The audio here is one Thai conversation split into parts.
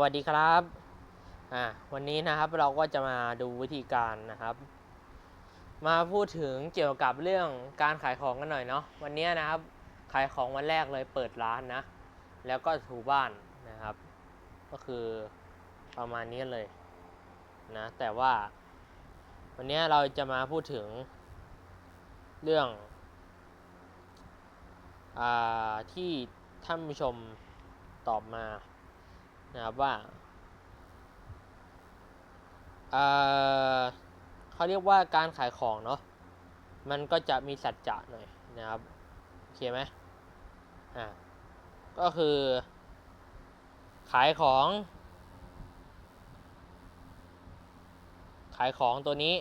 วัสดีครับอ่าวันนี้นะครับเราก็จะมาดูวิธีการนะครับ มาพูดถึงเกี่ยวกับเรื่องการขายของกันหน่อยเนาะวันนี้นะครับ ขายของวันแรกเลยเปิดร้านนะ แล้วก็ถูบ้านนะครับ ก็คือประมาณนี้เลยนะแต่ว่า วันนี้เราจะมาพูดถึงเรื่องอาที่ท่านผู้ชมตอบมา นะครับว่าเขาเรียกว่าการขายของเนาะมันก็จะมีสัจจะหน่อยนะครับโอเคไหมอ่าก็คือ ขายของ ขายของตัวนี้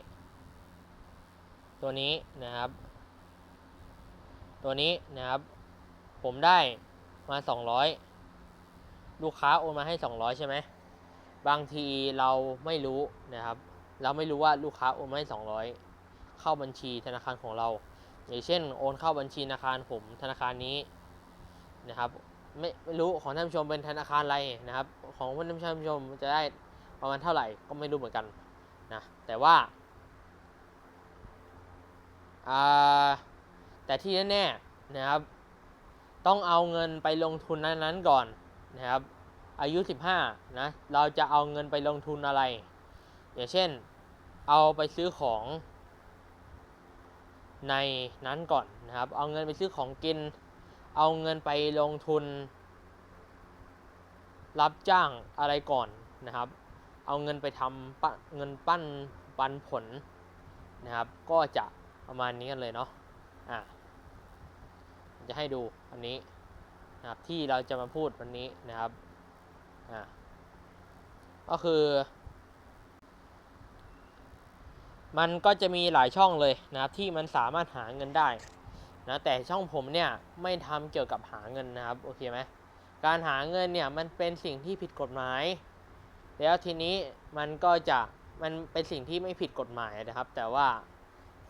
ตัวนี้นะครับ ตัวนี้นะครับ ผมได้มา 200 ลูกค้าโอนมาให้ 200 ใช่ไหมบางทีเราไม่รู้นะครับ เราไม่รู้ว่าลูกค้าโอนมาให้ 200 เข้าบัญชีธนาคารของเรา อย่างเช่น โอนเข้าบัญชีธนาคารผมธนาคารนี้นะครับไม่ไม่รู้ของท่านผู้ชมเป็นธนาคารอะไรนะครับ ของท่านผู้ชมจะได้ประมาณเท่าไหร่ก็ไม่รู้เหมือนกันนะแต่ว่าอ่าแต่ที่แน่ๆนะครับ ต้องเอาเงินไปลงทุนนั้นๆก่อน นะครับ อายุ 15 นะ เราจะเอาเงินไปลงทุนอะไร อย่างเช่น เอาไปซื้อของในนั้นก่อนนะครับ เอาเงินไปซื้อของกิน เอาเงินไปลงทุน รับจ้างอะไรก่อนนะครับ เอาเงินไปทำปเงินปั้นปันผลนะครับ ก็จะประมาณนี้กันเลยเนาะ อะ จะให้ดูอันนี้ นะครับที่เราจะมาพูดวันนี้นะครับก็คือ มันก็จะมีหลายช่องเลยนะครับที่มันสามารถหาเงินได้นะแต่ช่องผมเนี่ยไม่ทำเกี่ยวกับหาเงินนะครับโอเคไหมการหาเงินเนี่ยมันเป็นสิ่งที่ผิดกฎหมาย แล้วทีนี้มันก็จะมันเป็นสิ่งที่ไม่ผิดกฎหมายนะครับ แต่ว่า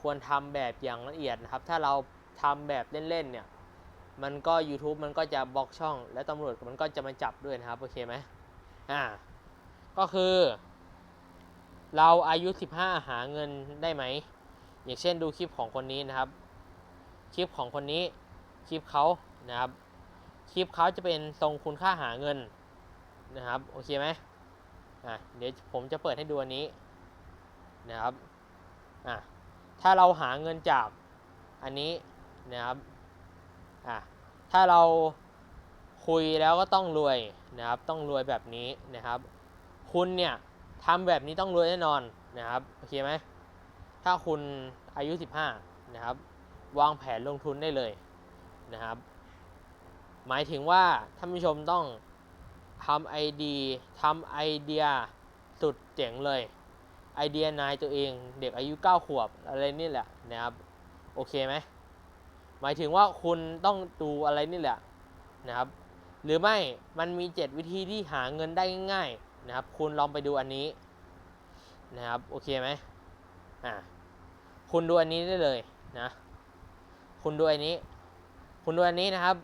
ควรทำแบบอย่างละเอียดนะครับ ถ้าเราทำแบบเล่นๆเนี่ย มันก็ YouTube มันก็จะบล็อกช่อง และตำรวจมันก็จะมาจับด้วยนะครับ โอเคไหมอ่าก็คือ เราอายุ 15 หาเงินได้ไหม อย่างเช่นดูคลิปของคนนี้นะครับ คลิปของคนนี้คลิปเขานะครับ คลิปเขาจะเป็นทรงคุณค่าหาเงินนะครับ โอเคไหมอะเดี๋ยวผมจะเปิดให้ดูอันนี้นะครับอะถ้าเราหาเงินจากอันนี้นะครับ อะถ้าเราคุยแล้วก็ต้องรวยนะครับ ต้องรวยแบบนี้นะครับ คุณเนี่ยทำแบบนี้ต้องรวยแน่นอนนะครับโอเคไหมถ้าคุณอายุ 15 นะครับ วางแผนลงทุนได้เลยนะครับ หมายถึงว่าท่านผู้ชมต้องทำไอเดียทำไอเดียสุดเจ๋งเลย ไอเดียนายตัวเองเด็กอายุ 9 ขวบอะไรนี่แหละนะครับ โอเคไหม หมายถึงว่าคุณต้องดูอะไรนี่แหละนะครับ หรือไม่มันมี 7 วิธีที่หาเงินได้ง่ายๆนะครับ คุณลองไปดูอันนี้นะครับโอเคไหมอ่าคุณดูอันนี้ได้เลยนะคุณดูอันนี้ คุณดูอันนี้นะครับ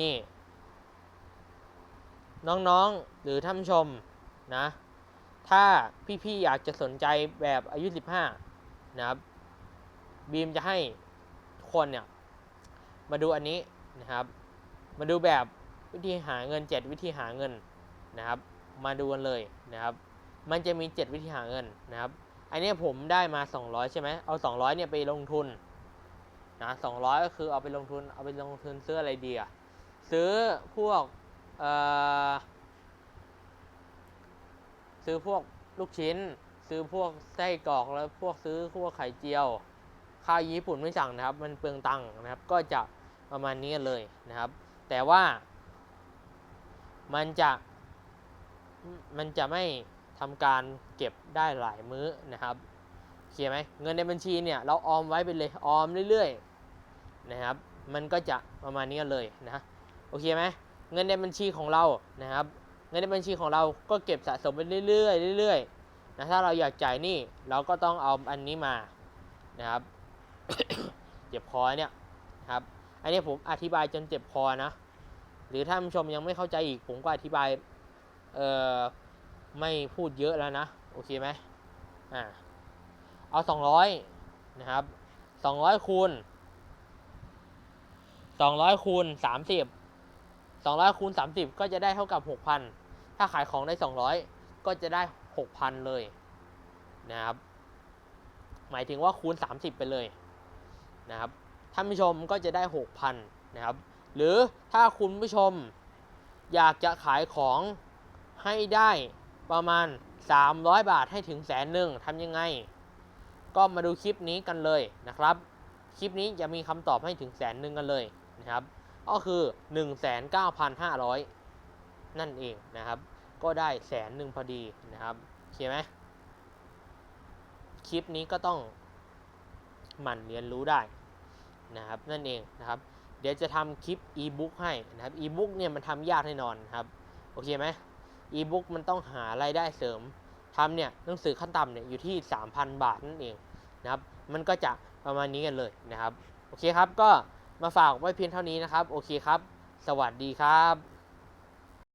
นี่ น้องๆหรือท่านชมนะ ถ้าพี่ๆอยากจะสนใจแบบอายุ 15 นะครับ บีมจะให้ทุกคนเนี่ย มาดูอันนี้นะครับ มาดูแบบวิธีหาเงิน 7 วิธีหาเงินนะครับ มาดูกันเลยนะครับ มันจะมี 7 วิธีหาเงินนะครับ อันนี้ผมได้มา 200 ใช่ไหมเอา 200เนี่ยไปลงทุนนะ200 ก็คือเอาไปลงทุน เอาไปลงทุนซื้ออะไรดีอะซื้อพวกเอ่อซื้อพวกลูกชิ้น ซื้อพวกไส้กรอกแล้วพวกซื้อพวกไข่เจียว ข้าวญี่ปุ่นไม่สั่งนะครับ มันเปลืองตังค์นะครับ ก็จะ ประมาณนี้เลยนะครับ แต่ว่ามันจะมันจะไม่ทำการเก็บได้หลายมื้อนะครับเคลียร์ไหมเงินในบัญชีเนี่ยเราออมไว้ไปเลยออมเรื่อยๆนะครับ มันก็จะประมาณนี้เลยนะโอเคไหมเงินในบัญชีของเรานะครับ เงินในบัญชีของเราก็เก็บสะสมไปเรื่อยๆเรื่อยๆนะถ้าเราอยากจ่ายหนี้เราก็ต้องเอาอันนี้มานะครับเจ็บคอเนี่ยนะครับ อันนี้ผมอธิบายจนเจ็บคอนะ หรือท่าผู้ชมยังไม่เข้าใจอีก ผมก็อธิบายเอ่อไม่พูดเยอะแล้วนะ โอเคไหมอ่าเอาสองร้อยนะครับสองร้อยคูณสองร้อยคูณสามสิบสองร้อยคูณสามสิบก็จะได้เท่ากับหกพันถ้าขายของได้สองร้อยก็จะได้หกพันเลยนะครับ หมายถึงว่าคูณ 30 ไปเลยนะครับ ท่านผู้ชมก็จะได้ 6,000นะครับ หรือถ้าคุณผู้ชมอยากจะขายของให้ได้ประมาณ 300 บาทให้ถึงแสนหนึ่งทำยังไง ก็มาดูคลิปนี้กันเลยนะครับ คลิปนี้จะมีคำตอบให้ถึงแสนหนึ่งกันเลยนะครับ ก็คือ 19,500 นั่นเองนะครับ ก็ได้แสนหนึ่งพอดีนะครับโอเคไหมคลิปนี้ก็ต้องหมั่นเรียนรู้ได้ นะครับนั่นเองนะครับเดี๋ยวจะทำคลิปอีบุ๊กให้นะครับอีบุ๊กเนี่ยมันทำยากแน่นอนนครับโอเคไหมอีบุ๊กมันต้องหารายได้เสริมทำเนี่ยหนังสือขั้นต่ำเนี่ยอยู่ที่ 3,000 บาทนั่นเองนะครับมันก็จะประมาณนี้กันเลยนะครับ โอเคครับก็มาฝากไว้เพียงเท่านี้นะครับ โอเคครับ สวัสดีครับ